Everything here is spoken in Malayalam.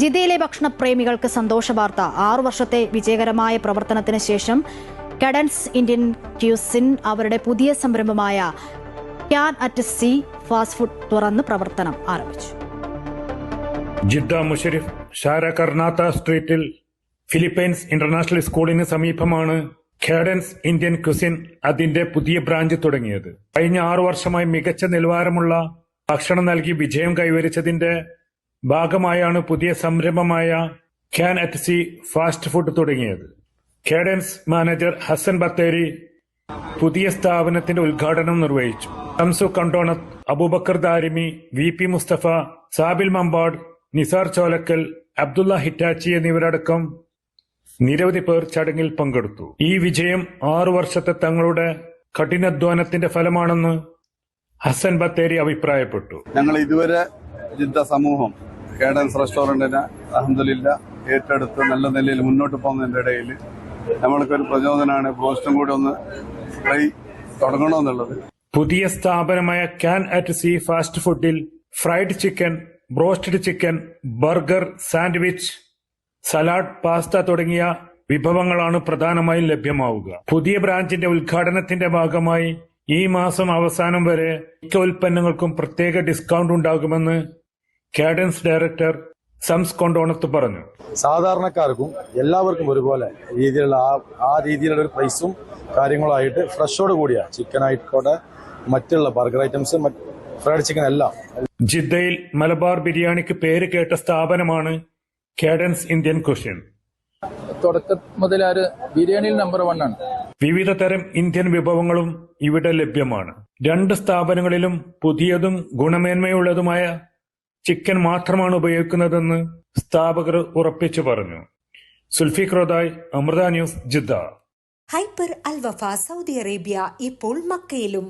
ജിദ്ദയിലെ ഭക്ഷണപ്രേമികൾക്ക് സന്തോഷ വാർത്ത ആറു വർഷത്തെ വിജയകരമായ പ്രവർത്തനത്തിന് ശേഷം കഡൻസ് ഇന്ത്യൻ ക്യൂസിൻ അവരുടെ പുതിയ സംരംഭമായ can at C fast food തുറന്ന് പ്രവർത്തനം ആരംഭിച്ചു. ജിദ്ദ മുഷരിഫ് ഷാര കർണാത്ത സ്ട്രീറ്റിൽ ഫിലിപ്പൈൻസ് ഇന്റർനാഷണൽ സ്കൂളിന് സമീപമാണ് ഖേഡൻസ് ഇന്ത്യൻ ക്യുസിൻ അതിന്റെ പുതിയ ബ്രാഞ്ച് തുടങ്ങിയത്. കഴിഞ്ഞ ആറു വർഷമായി മികച്ച നിലവാരമുള്ള ഭക്ഷണം നൽകി വിജയം കൈവരിച്ചതിന്റെ ഭാഗമായാണ് പുതിയ സംരംഭമായ can at C fast food തുടങ്ങിയത്. കേഡൻസ് മാനേജർ ഹസൻ ബത്തേരി പുതിയ സ്ഥാപനത്തിന്റെ ഉദ്ഘാടനം നിർവഹിച്ചു. Shamsu Kandonath Abubakar Darimi V P Musthafa Sabil Mampad Nisar Cholakkal Abdulla Hitachi എന്നിവരടക്കം നിരവധി പേർ ചടങ്ങിൽ പങ്കെടുത്തു. ഈ വിജയം ആറു വർഷത്തെ തങ്ങളുടെ കഠിനാധ്വാനത്തിന്റെ ഫലമാണെന്ന് ഹസൻ ബത്തേരി അഭിപ്രായപ്പെട്ടു. ഞങ്ങൾ ഇതുവരെ സമൂഹം കേഡൻസ് റെസ്റ്റോറന്റിനെ അഹമ്മദില്ല ഏറ്റെടുത്ത് നല്ല നിലയിൽ മുന്നോട്ട് പോകുന്നതിന്റെ ഇടയിൽ നമ്മൾക്കൊരു പ്രചോദനമാണ് പോസ്റ്റും കൂടി ഒന്ന് ട്രൈ തുടങ്ങണമെന്നുള്ളത്. പുതിയ സ്ഥാപനമായ ക്യാൻ അറ്റ് സി ഫാസ്റ്റ് ഫുഡിൽ fried chicken broasted chicken burger sandwich salad pasta തുടങ്ങിയ വിഭവങ്ങളാണ് പ്രധാനമായും ലഭ്യമാവുക. പുതിയ ബ്രാഞ്ചിന്റെ ഉദ്ഘാടനത്തിന്റെ ഭാഗമായി ഈ മാസം അവസാനം വരെ മിക്ക ഉൽപ്പന്നങ്ങൾക്കും പ്രത്യേക ഡിസ്കൗണ്ട് ഉണ്ടാകുമെന്ന് കാഡൻസ് ഡയറക്ടർ സംസ് കൊണ്ടോണത്ത് പറഞ്ഞു. സാധാരണക്കാർക്കും എല്ലാവർക്കും ഒരുപോലെ രീതിയിലുള്ള ആ ആ രീതിയിലുള്ള ഒരു പ്രൈസും കാര്യങ്ങളായിട്ട് ഫ്രഷോട് കൂടിയ ചിക്കൻ ആയിക്കോട്ടെ മറ്റുള്ള ബർഗർ ഐറ്റംസ് ഫ്രൈഡ് ചിക്കൻ എല്ലാം. ജിദ്ദയിൽ മലബാർ ബിരിയാണിക്ക് പേര് കേട്ട സ്ഥാപനമാണ് കാഡൻസ് ഇന്ത്യൻ കുഷ്യൻ തുടക്കം മുതൽ ആര് ബിരിയാണിയിൽ നമ്പർ വൺ ആണ്. വിവിധ തരം ഇന്ത്യൻ വിഭവങ്ങളും ഇവിടെ ലഭ്യമാണ്. രണ്ട് സ്ഥാപനങ്ങളിലും പുതിയതും ഗുണമേന്മയുള്ളതുമായ ചിക്കൻ മാത്രമാണ് ഉപയോഗിക്കുന്നതെന്ന് സ്ഥാപകർ ഉറപ്പിച്ചു പറഞ്ഞു. Sulfiq റോദായ് Amrita news Jeddah. Hyper Alwafa Saudi Arabia ഇപ്പോൾ മക്കയിലും